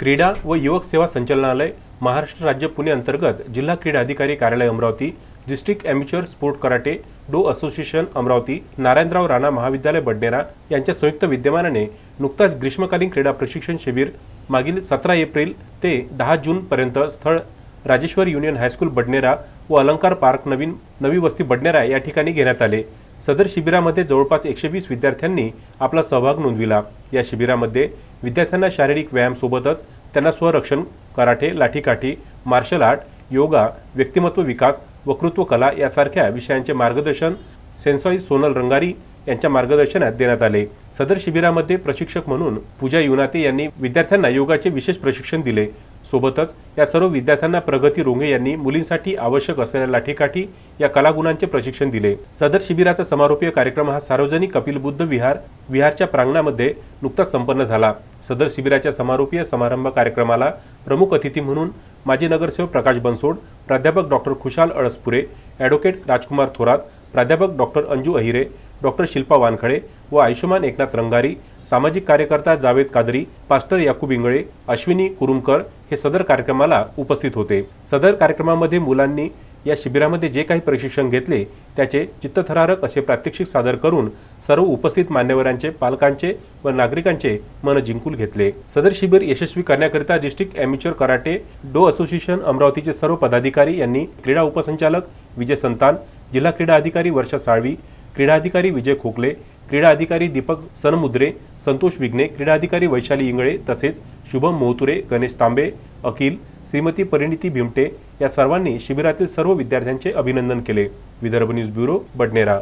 क्रीडा व युवक सेवा संचालनालय महाराष्ट्र राज्य पुणे अंतर्गत जिल्हा क्रीडा अधिकारी कार्यालय Amravati district amateur sport karate do association Amravati Narayanrao Rana महाविद्यालय बडनेरा यांच्या संयुक्त विद्यमानाने नुकताच ग्रीष्मकालीन क्रीडा प्रशिक्षण शिबिर मागील सतरा एप्रिल ते दहा जूनपर्यंत स्थळ राजेश्वर युनियन हायस्कूल बडनेरा व अलंकार पार्क नवीन नवी वस्ती बडनेरा या ठिकाणी घेण्यात आले. सदर शिबिरामध्ये जवळपास एकशे वीस विद्यार्थ्यांनी आपला सहभाग नोंदविला. या शिबिरामध्ये विद्यार्थ्यांना शारीरिक व्यायामसोबतच त्यांना स्वरक्षण कराटे लाठीकाठी मार्शल आर्ट योगा व्यक्तिमत्व विकास वक्तृत्व कला यासारख्या विषयांचे मार्गदर्शन सेन्सॉई सोनल रंगारी यांच्या मार्गदर्शनात देण्यात आले. सदर शिबिरामध्ये प्रशिक्षक म्हणून पूजा युनाते यांनी विद्यार्थ्यांना योगाचे विशेष प्रशिक्षण दिले. सोबतच या सर्व विद्यार्थ्यांना प्रगती रोंगे यांनी मुलींसाठी आवश्यक असलेल्या लाठीकाठी या कलागुणांचे प्रशिक्षण दिले. सदर शिबिराचा समारोपीय कार्यक्रम हा सार्वजनिक कपिल बुद्ध विहार विहारच्या प्रांगणामध्ये नुकताच संपन्न झाला. सदर शिबिराच्या समारोपीय समारंभ कार्यक्रमाला प्रमुख अतिथी म्हणून माजी नगरसेवक प्रकाश बनसोड प्राध्यापक डॉक्टर खुशाल अळसपुरे ॲडव्होकेट राजकुमार थोरात प्राध्यापक डॉक्टर अंजू अहिरे डॉक्टर शिल्पा वानखडे व आयुष्यमान एकनाथ रंगारी सामाजिक कार्यकर्ता जावेद कादरी पास्टर याकूब इंगळे अश्विनी कुरुमकर हे सदर कार्यक्रमाला उपस्थित होते. सदर कार्यक्रमामध्ये मुलांनी या शिबिरामध्ये जे काही प्रशिक्षण घेतले त्याचे चित्तथरारक असे प्रात्यक्षिक सादर करून सर्व उपस्थित मान्यवरांचे पालकांचे व नागरिकांचे मन जिंकून घेतले. सदर शिबिर यशस्वी करण्याकरिता district amateur karate do association अमरावतीचे सर्व पदाधिकारी यांनी क्रीडा उपसंचालक विजय संतान जिल्हा क्रीडा अधिकारी वर्षा साळवी क्रीडा अधिकारी विजय खोकले क्रीडा अधिकारी दीपक सनमुद्रे संतोष विघ्ने क्रीडा अधिकारी वैशाली इंगळे तसेच शुभम मोहतुरे गणेश तांबे अखिल श्रीमती परिणिती भिमटे या सर्वांनी शिबिरातील सर्व विद्यार्थ्यांचे अभिनंदन केले. Vidarbha news bureau Badnera.